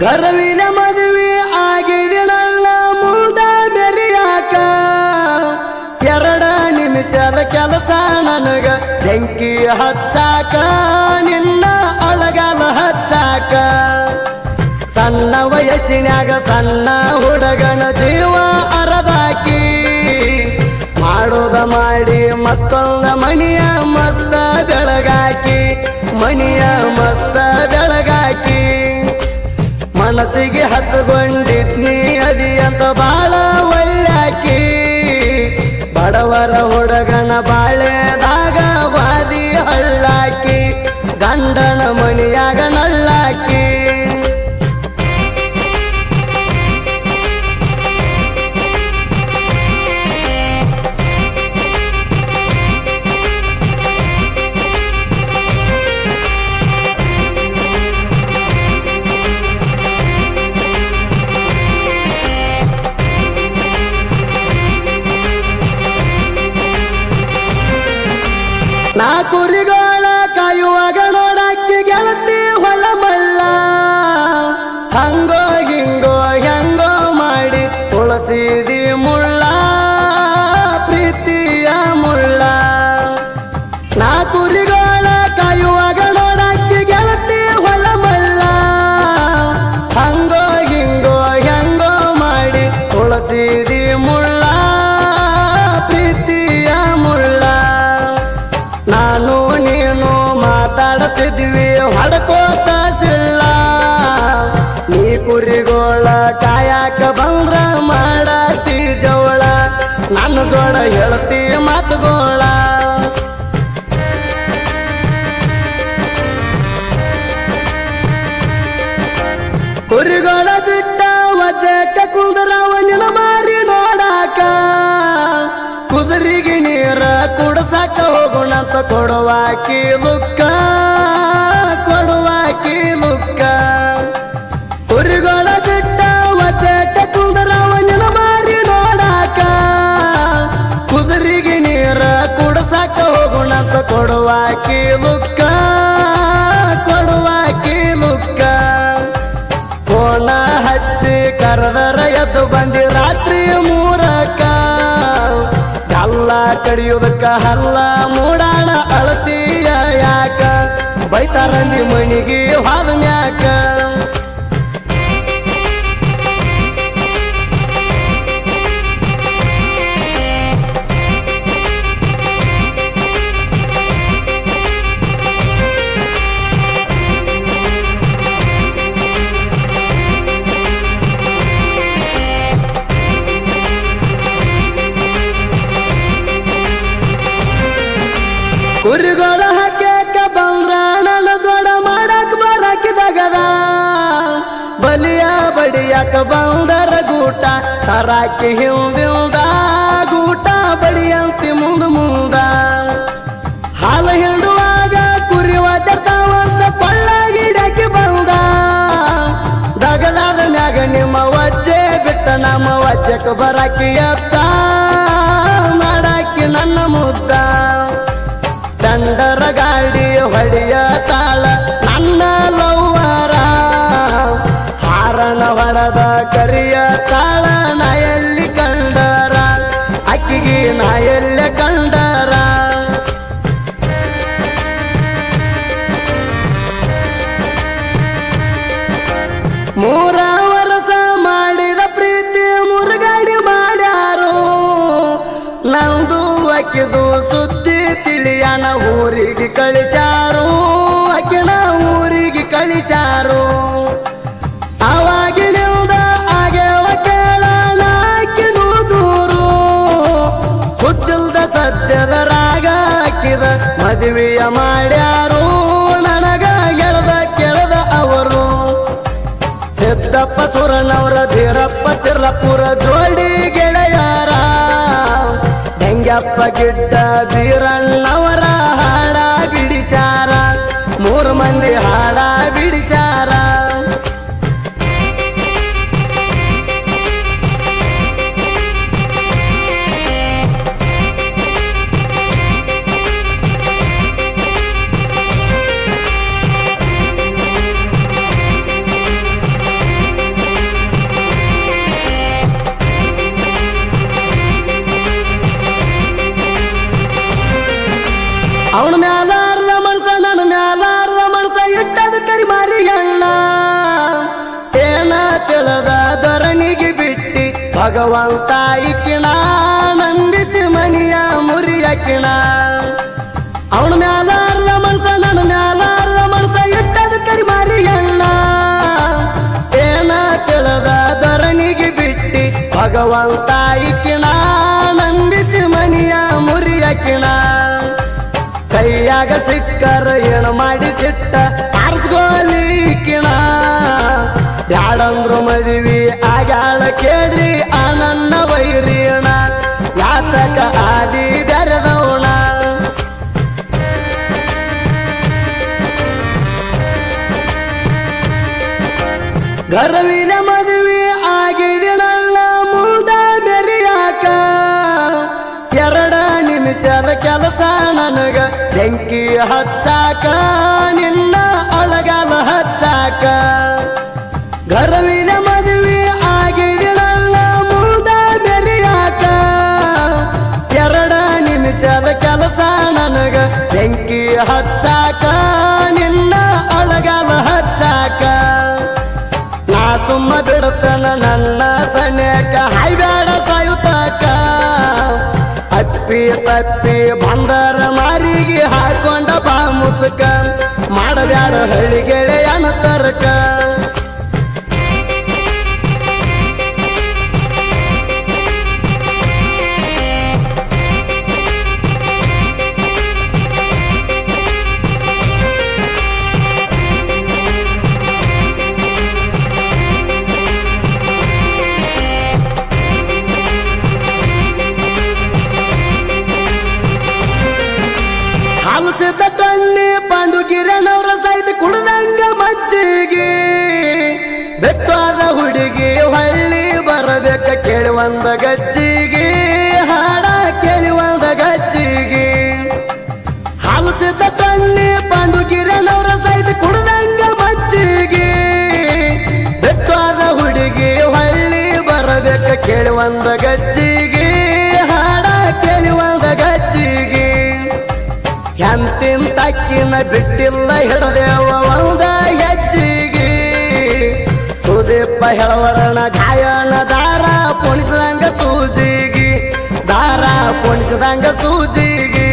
ಗರ್ವಿಲ ಮದುವೆ ಆಗಿದೆ ನನ್ನ ಮುಂದ ಮೆರಿಯಾಕ ಎರಡ ನಿಮಿಷದ ಕೆಲಸ ನನಗ ಬೆಂಕಿ ಹಚ್ಚಾಕ, ನಿನ್ನ ಅಲಗಲ ಹಚ್ಚಾಕ. ಸಣ್ಣ ವಯಸ್ಸಿನಾಗ ಸಣ್ಣ ಹುಡುಗನ ಜೀವ ಅರದಾಕಿ. ಮಾಡೋದ ಮಾಡಿ ಮತ್ತೊಂದ ಮಣಿಯ ಮತ್ತ ಬೆಳಗಾಕಿ. ಮಣಿಯ ಮನಸ್ಸಿಗೆ ಹಚ್ಚಗೊಂಡಿದ್ನಿ ಅದಿ ಅಂತ ಬಾಳ ಒಳ್ಳಾಕಿ. ಬಡವರ ಹುಡುಗನ ಬಾಳೆದಾಗ ಬಾದಿ ಹಳ್ಳಾಕಿ. ಗಂಡನ ಮಣಿಯಾಗ ಕುರಿಗೋಳ ಬಿಟ್ಟ ವಜಕ ಕುಂದರವ ನಿನ ಮಾರಿ ನೋಡಾಕ. ಕುದುರಿಗೆ ನೀರ ಕುಡಸಾಕ ಹೋಗೋಣಂತ ಕೊಡುವಾಕಿ ಲುಕ್ಕ ಕಡಿಯುವುದಕ್ಕ ಹಲ್ಲ ಮೂಡಾಣ ಅಳತೀಯ ಯಾಕ ಬೈತಾರಂದಿ ಮಣಿಗೆ ಬಡಿಯಾಕ ಬಂದರ ಗೂಟ ತರಾಕಿ ಹಿಂದಿಂದ ಗೂಟ ಬಡಿಯಂತಿ ಮುಂದ ಮುಂದ. ಹಾಲು ಹಿಂಡುವಾಗ ಕುರಿ ಒದರ್ತಾವಂತ ಪಳ್ಳ ಗಿಡಕ್ಕೆ ಬಂದ. ದಗದಾದ ಮ್ಯಾಗ ನಿಮ್ಮ ವಜ್ಜೆ ಬಿಟ್ಟ ನಮ್ಮ ವಜ್ಜಕ್ಕೆ ಬರಕ್ಕೆ ಎತ್ತ. ಮೂರ ವರ್ಷ ಮಾಡಿದ ಪ್ರೀತಿ ಮುರುಗಾಡಿ ಮಾಡ್ಯಾರು? ನಂದು ಅಕ್ಕಿದು ಸುದ್ದಿ ತಿಳಿಯನ ಊರಿಗೆ ಕಳಿಸ್ಯಾರು? ಅಕ್ಕಿನ ಊರಿಗೆ ಕಳಿಸ್ಯಾರು? ಅವಾಗಿನಿಂದ ಆಗ್ಯವ ಕೇಳಣ ಅಕ್ಕಿನು ದೂರು. ಸುದ್ದಿಲ್ದ ಸತ್ಯದ ರಾಗ ಹಾಕಿದ ಮದುವೆಯ ತಿರ್ಲಪುರ ಜೋಡಿ ಗೆಳೆಯರ. ಹೆಂಗಪ್ಪ ಗಿಡ್ಡ ಬೀರಣ್ಣವರ ಹಾಡ ಬಿಡಿಸಾರ ಮೂರು ಮಂದಿ ಹಾಡ ಬಿಡಿಸ್ಯಾರ. ಭಗವಂತ ಇಕ್ಕಿಣ ನಂಬಿಸಿ ಮನಿಯ ಮುರಿಯಕಿಣ ಅವನ ಮ್ಯಾಲ ಮನ್ಸ, ನನ್ನ ಮ್ಯಾಲ ಮನ್ಸ ಇಟ್ಟದ ಕರಿ ಮಾರಿಯಣ್ಣ ಏನ ತಿಳಿದ ಧರಣಿಗೆ ಬಿಟ್ಟಿ, ಭಗವಂತ ಇಕ್ಕಿಣ ನಂಬಿಸಿ ಮನಿಯ ಮುರಿಯಕಿಣ ಕೈಯಾಗ ಸಿಕ್ಕರ ಏನು ಮಾಡಿ ಸಿಟ್ಟ ಆರಿಸ್ಗೋಲಿಕ್ಕಿಣ ಯಾಡಂದ್ರು ಮದುವೆ ಆಗ್ಯಾಳ ಕೇಳಿ ಗರ್ವಿಲ ಮದುವೆ ಆಗಿದೆ ನನ್ನ ಮುಂದ ಮೆರಿಯಾಕ. ಎರಡ ನಿಮಿಷದ ಕೆಲಸ ನನಗ ಬೆಂಕಿ ಹಚ್ಚಾಕ, ನಿನ್ನ ಅಳಗಾಲ ಹಚ್ಚಾಕ. ಗರ್ವಿನ ಮದುವೆ ಆಗಿದೆ ನನ್ನ ಮುಂದ ಮೆರಿಯಾಕ. ಎರಡ ನಿಮಿಷದ ಕೆಲಸ ನನಗ ಬೆಂಕಿ ಹಚ್ಚಾಕ ಮುಸುಕ ಮಾಡಬ್ಯಾಡ ಹಳ್ಳಿಗೆಳೆ ಅನತರ್ಕ ಹಲಸಿದ ಪಾಂಡು ಪಾಂಡುಗಿರನವರ ಸಹಿತ ಕುಳದಂಗ ಮಜ್ಜಿಗೆ. ಬೆತ್ತಾದ ಹುಡುಗಿ ಹಳ್ಳಿ ಬರಬೇಕ ಕೇಳುವಂದ ಒಂದ ಗಜ್ಜಿಗೆ. ಹಾಡ ಕೇಳುವಂದ ಒಂದ ಗಜ್ಜಿಗೆ ಹಲಸಿದ ಪಾಂಡು ಪಾಂಡುಗಿರನವರ ಸಹಿತ ಕುಡ್ದಂಗ ಮಜ್ಜಿಗೆ. ಬೆತ್ತಾದ ಹುಡುಗಿ ಹಳ್ಳಿ ಬರಬೇಕ ಕೇಳುವಂದ ಒಂದ ಎಂತಿನ ತಕ್ಕಿನ ಬಿಟ್ಟಿಲ್ಲ ಹಿಡದೇವ ಒಂದ ಹೆಜ್ಜಿಗೆ. ಸುದೀಪ ಹೆಳವರಣ ಗಾಯನ ದಾರ ಪುಣಿಸಿದಂಗ ಸೂಜಿಗಿ. ದಾರ ಪುಣಿಸಿದಂಗ ಸೂಜಿಗಿ.